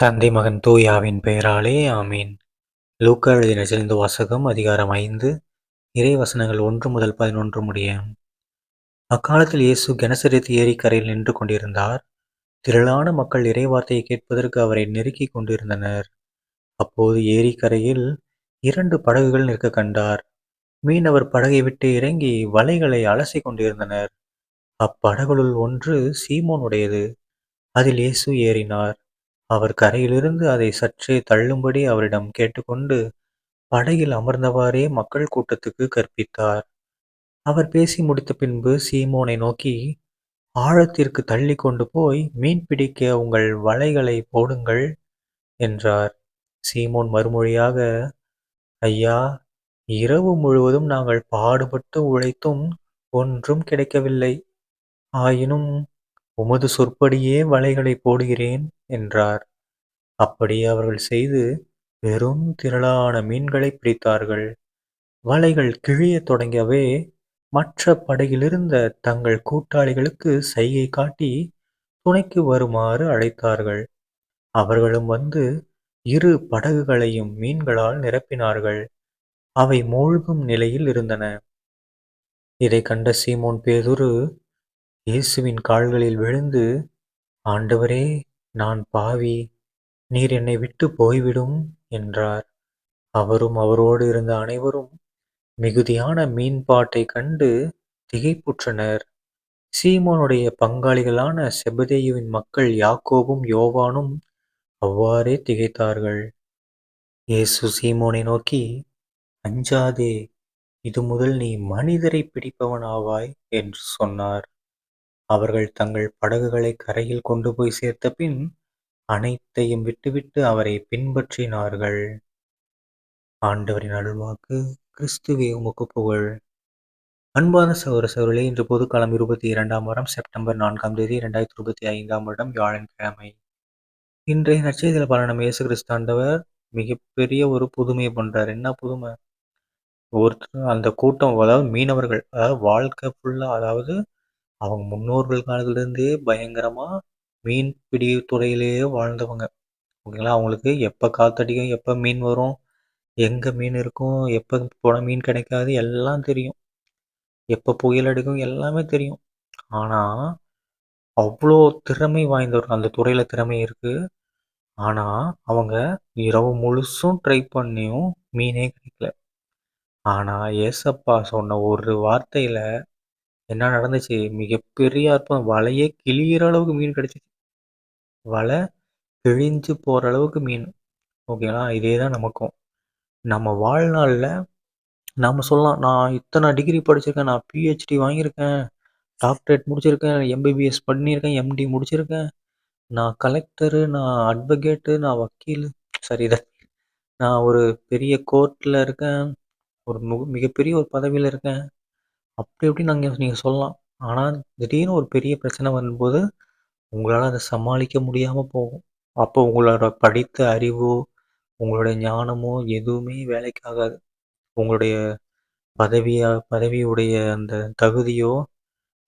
தந்தை மகன் தூயாவின் பெயராலே ஆமீன். லூக்கா எழுதின சிறந்த வாசகம் அதிகாரம் ஐந்து இறை வசனங்கள் ஒன்று முதல் பதினொன்று முடிய. அக்காலத்தில் இயேசு கெனசரித் ஏரிக்கரையில் நின்று கொண்டிருந்தார். திரளான மக்கள் இறை வார்த்தையை கேட்பதற்கு அவரை நெருக்கி கொண்டிருந்தனர். அப்போது ஏரிக்கரையில் இரண்டு படகுகள் நிற்க கண்டார். மீனவர் படகை விட்டு இறங்கி வலைகளை அலசி கொண்டிருந்தனர். அப்படகுகளுள் ஒன்று சீமோனுடையது. அதில் இயேசு ஏறினார். அவர் கரையிலிருந்து அதை சற்றே தள்ளும்படி அவரிடம் கேட்டுக்கொண்டு படகில் அமர்ந்தவாறே மக்கள் கூட்டத்துக்கு கற்பித்தார். அவர் பேசி முடித்த பின்பு சீமோனை நோக்கி ஆழத்திற்கு தள்ளி கொண்டு போய் மீன் பிடிக்க உங்கள் வலைகளை போடுங்கள் என்றார். சீமோன் மறுமொழியாக ஐயா இரவு முழுவதும் நாங்கள் பாடுபட்டு உழைத்தும் ஒன்றும் கிடைக்கவில்லை. ஆயினும் உமது சொற்படியே வலைகளை போடுகிறேன் என்றார். அப்படி அவர்கள் செய்து பெரும் திரளான மீன்களை பிடித்தார்கள். வலைகள் கிழிய தொடங்கியவே. மற்ற படகிலிருந்த தங்கள் கூட்டாளிகளுக்கு சைகை காட்டி துணைக்கு வருமாறு அழைத்தார்கள். அவர்களும் வந்து இரு படகுகளையும் மீன்களால் நிரப்பினார்கள். அவை மூழ்கும் நிலையில் இருந்தன. இதை கண்ட சீமோன் பேதுரு இயேசுவின் கால்களில் விழுந்து ஆண்டவரே நான் பாவி நீர் என்னை விட்டு போய்விடும் என்றார். அவரும் அவரோடு இருந்த அனைவரும் மிகுதியான மீன்பாட்டை கண்டு திகைப்புற்றனர். சீமோனுடைய பங்காளிகளான செபதேயுவின் மக்கள் யாக்கோபும் யோவானும் அவ்வாறே திகைத்தார்கள். இயேசு சீமோனை நோக்கி அஞ்சாதே இது முதல் நீ மனிதரை பிடிப்பவன் ஆவாய் என்று சொன்னார். அவர்கள் தங்கள் படகுகளை கரையில் கொண்டு போய் சேர்த்த பின் அனைத்தையும் விட்டுவிட்டு அவரை பின்பற்றினார்கள். ஆண்டவரின் அருள்வாக்கு கிறிஸ்துவே உமக்கு புகழ். அன்பான சௌர சௌரலே இன்று பொதுக்காலம் இருபத்தி இரண்டாம் வாரம் செப்டம்பர் நான்காம் தேதி இரண்டாயிரத்தி இருபத்தி ஐந்தாம் வருடம் வியாழன்கிழமை. இன்றைய நட்சத்திர பலனம் இயேசு கிறிஸ்தாண்டவர் மிகப்பெரிய ஒரு புதுமையை பண்றார். என்ன புதுமை? ஒருத்தர் அந்த கூட்டம் அதாவது மீனவர்கள் அதாவது வாழ்க்கை ஃபுல்லா அதாவது அவங்க முன்னோர்கள் காலத்துலேருந்தே பயங்கரமாக மீன்பிடி துறையிலேயே வாழ்ந்தவங்க. ஓகேங்களா? அவங்களுக்கு எப்போ காற்றடிக்கும் எப்போ மீன் வரும் எங்கே மீன் இருக்கும் எப்போ போனால் மீன் கிடைக்காது எல்லாம் தெரியும். எப்போ புயல் அடிக்கும் எல்லாமே தெரியும். ஆனால் அவ்வளோ திறமை வாய்ந்தவர்கள் அந்த துறையில் திறமை இருக்குது ஆனால் அவங்க இரவு முழுசும் ட்ரை பண்ணியும் மீனே கிடைக்கல. ஆனால் ஏசப்பா சொன்ன ஒரு வார்த்தையில் என்ன நடந்துச்சு? மிகப்பெரிய அற்புதம். வலையே கிழியிற அளவுக்கு மீன் கிடைச்சிச்சு. வலை கிழிஞ்சு போகிற அளவுக்கு மீன். ஓகேங்களா இதே தான் நமக்கும். நம்ம வாழ்நாளில் நம்ம சொல்லலாம் நான் இத்தனை டிகிரி படிச்சிருக்கேன் நான் பிஹெச்டி வாங்கியிருக்கேன் டாக்டரேட் முடிச்சிருக்கேன் எம்பிபிஎஸ் பண்ணியிருக்கேன் எம்டி முடிச்சிருக்கேன். நான் கலெக்டரு நான் அட்வொகேட்டு நான் வக்கீல். சரி இதை நான் ஒரு பெரிய கோர்ட்டில் இருக்கேன் ஒரு மிகப்பெரிய ஒரு பதவியில் இருக்கேன். அப்படி எப்படி நாங்கள் நீங்கள் சொல்லலாம். ஆனால் திடீர்னு ஒரு பெரிய பிரச்சனை வரும்போது உங்களால் அதை சமாளிக்க முடியாமல் போகும். அப்போ உங்களோட படித்த அறிவோ உங்களுடைய ஞானமோ எதுவுமே வேலைக்காகாது. உங்களுடைய பதவியா பதவியுடைய அந்த தகுதியோ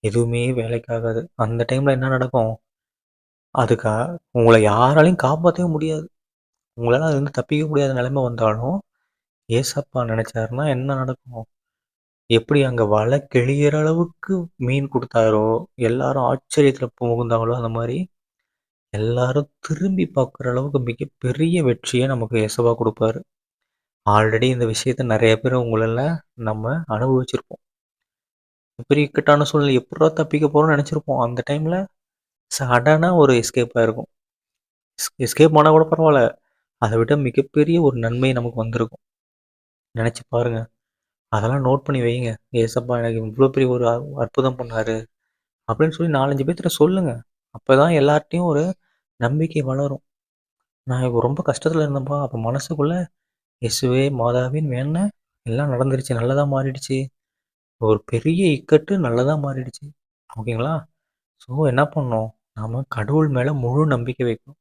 எதுவுமே வேலைக்காகாது. அந்த டைமில் என்ன நடக்கும்? அதுக்காக உங்களை யாராலையும் காப்பாற்றவே முடியாது. உங்களால் அது வந்து தப்பிக்க முடியாத நிலைமை வந்தாலும் ஏசப்பா நினச்சாருன்னா என்ன நடக்கும்? எப்படி அங்கே வலை கிழியிற அளவுக்கு மீன் கொடுத்தாரோ எல்லாரும் ஆச்சரியத்தில் புகுந்தாங்களோ அந்த மாதிரி எல்லாரும் திரும்பி பார்க்குற அளவுக்கு மிகப்பெரிய வெற்றியை நமக்கு எசவா கொடுப்பாரு. ஆல்ரெடி இந்த விஷயத்த நிறைய பேர் உங்களால் நம்ம அனுபவிச்சிருப்போம். பெரிய இக்கட்டான சூழ்நிலை எப்படா தப்பிக்க போகிறோம்னு நினச்சிருப்போம். அந்த டைமில் சடனாக ஒரு எஸ்கேப்பாக இருக்கும் எஸ்கேப் ஆனால் கூட பரவாயில்ல. அதை விட மிகப்பெரிய ஒரு நன்மை நமக்கு வந்திருக்கும். நினச்சி பாருங்கள் அதெல்லாம் நோட் பண்ணி வைங்க. ஏசப்பா எனக்கு இவ்வளோ பெரிய ஒரு அற்புதம் பண்ணார். அப்படின்னு சொல்லி நாலஞ்சு பேர்த்திட்ட சொல்லுங்கள் அப்போ தான் எல்லார்ட்டையும் ஒரு நம்பிக்கை வளரும். நான் இப்போ ரொம்ப கஷ்டத்தில் இருந்தேன்ப்பா. அப்போ மனசுக்குள்ளே எசுவே மாதாவின்னு வேணேன் எல்லாம் நடந்துருச்சு. நல்லதாக மாறிடுச்சு. ஒரு பெரிய இக்கட்டு நல்லதாக மாறிடுச்சு. ஓகேங்களா? ஸோ என்ன பண்ணோம்? நாம் கடவுள் மேலே முழு நம்பிக்கை வைக்கணும்.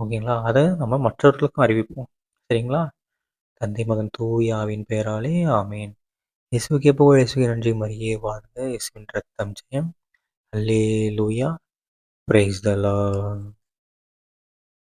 ஓகேங்களா? அதை நம்ம மற்றவர்களுக்கும் அறிவிப்போம். சரிங்களா? தந்தை மகன் தூயாவின் பெயராலே ஆமேன். இயேசுக்கே புகழ் இயேசுக்கு நன்றி. மரியே வாழ்க இயேசுவின் ரத்தம் ஜெயம். அல்லே லூயா பிரைஸ் தலா